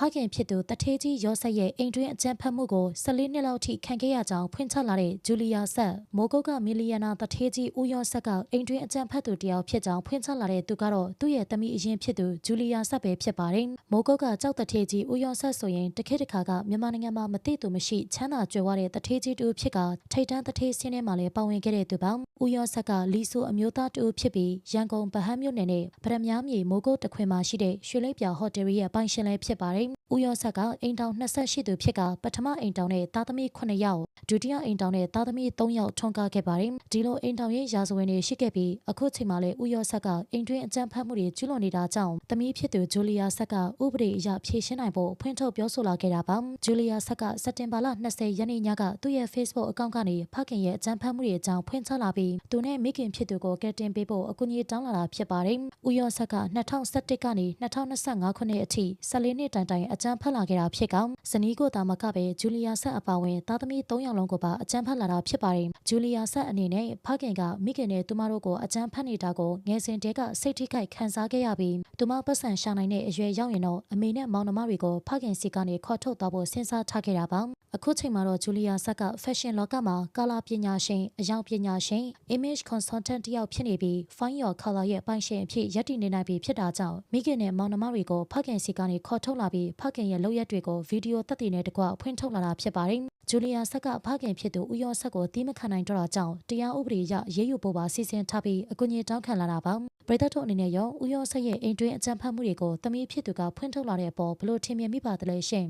ဖခင်ဖြစ်သူတထေးကြီးရောဆက်ရဲ့အိမ်တွင်းအကြမ်းဖက်မှုကို14နှစ်လောက်ထိခံခဲ့ရကြောင်းဖွင့်ချလာတဲ့ဂျူလီယာဆက်မိုးကုတ်ကမီလီယနာတထေးကြီးဦးရောဆက်ကအိမ်တွင်းအကြမ်းဖက်သူတယောက်ဖြစ်ကြောင်းဖွင့်ချလာတဲ့သူကတော့သူ့ရဲ့သမီးအရင်ဖြစ်သူဂျူလီယာဆက်ပဲဖြစ်ပါတယ်။မိုးကုတ်ကကြောက်တထေးကြီးဦးရောဆက်ဆိုရင်တခေတ်တစ်ခါကမြန်မာနိုင်ငံမှာမသိသူမရှိချမ်းသာကြွယ်ဝတဲ့တထေးကြီးတူဖြစ်ကထိတ်တန်းတထေးစင်းထဲမှာလည်းပါဝင်ခဲ့တဲ့သူပါ။ဦးရောဆက်ကလီဆူအမျိုးသားတူဖြစ်ပြီးရန်ကုန်ဗဟန်းမြို့နယ်နဲ့ဗရမ ्या မြေမိုးကုတ်တခွင်မှာရှိတဲ့ရွှေလိပ်ပြဟိုတယ်ရဲ့ပိုင်ရှင်လည်းဖြစ်ပါတယ်။ဦးရောဆက်ကအိမ်တောင်28သူဖြစ်ကပထမအိမ်တောင်နဲ့သားသမီး9ယောက်ဒုတိယအိမ်တောင်နဲ့သားသမီး3ယောက်ထွန်းကားခဲ့ပါတယ်။ဒီလိုအိမ်တောင်ရဲ့ရာဇဝင်တွေရှိခဲ့ပြီးအခုချိန်မှာလည်းဦးရောဆက်ကအိမ်တွင်းအကြမ်းဖက်မှုတွေကျူးလွန်နေတာကြောင့်သမီးဖြစ်သူဂျူလီယာဆက်ကဥပဒေအရဖြေရှင်းနိုင်ဖို့ဖွင့်ထုတ်ပြောဆိုလာခဲ့တာပါ။ဂျူလီယာဆက်ကစက်တင်ဘာလ20ရက်နေ့ညကသူ့ရဲ့ Facebook အကောင့်ကနေဖခင်ရဲ့အကြမ်းဖက်မှုတွေအကြောင်းဖွင့်ချလာပြီးသူနဲ့မိခင်ဖြစ်သူကိုကယ်တင်ပေးဖို့အကူအညီတောင်းလာတာဖြစ်ပါတယ်။ဦးရောဆက်က2011ကနေ2025ခုနှစ်အထိ14နှစ်တိုင်တိုင်အကြမ်းဖက်လာခဲ့တာဖြစ်ကောင်ဇနီးကိုတာမကပဲဂျူလီယာဆက်အပါအဝင်သားသမီး3ယောက်လုံးကိုပါအကြမ်းဖက်လာတာဖြစ်ပါတယ်။ဂျူလီယာဆက်အနေနဲ့ဖခင်ကမိခင်နဲ့သူမတို့ကိုအကြမ်းဖက်နေတာကိုငယ်စဉ်တည်းကစိတ်ထိခိုက်ခံစားခဲ့ရပြီးသူမပတ်စံရှာနိုင်တဲ့အရွယ်ရောက်ရင်တော့အမေနဲ့မောင်နှမတွေကိုဖခင်စီကနေခေါ်ထုတ်သွားဖို့စဉ်းစားထားခဲ့တာပါ။အခုချိန်မှာတော့ဂျူလီယာဆက်က fashion လောကမှာကာလာပညာရှင်အယောင်ပညာရှင် image consultant တယောက်ဖြစ်နေပြီး find your color ရဲ့ပိုင်ရှင်အဖြစ်ရည်တည်နေနိုင်ပြီဖြစ်တာကြောင့်မိခင်နဲ့မောင်နှမတွေကိုဖခင်စီကနေခေါ်ထုတ်လာပြီးဖခင်ရဲ့လုပ်ရက်တွေကိုဗီဒီယိုသက်သေနဲ့တကွဖွင့်ထုတ်လာတာဖြစ်ပါတယ်ဂျူလီယာဆက်ကဖခင်ဖြစ်သူဦးရောဆက်ကိုတီးမခံနိုင်တော့တာကြောင့်တရားဥပဒေအရရေးယူဖို့ပါစီစဉ်ထားပြီးအကူအညီတောင်းခံလာတာပါပရိသတ်တို့အနေနဲ့ရောဦးရောဆက်ရဲ့အိမ်တွင်းအကြမ်းဖက်မှုတွေကိုသမီးဖြစ်သူကဖွင့်ထုတ်လာတဲ့အပေါ်ဘလို့ထင်မြင်မိပါသလဲရှင်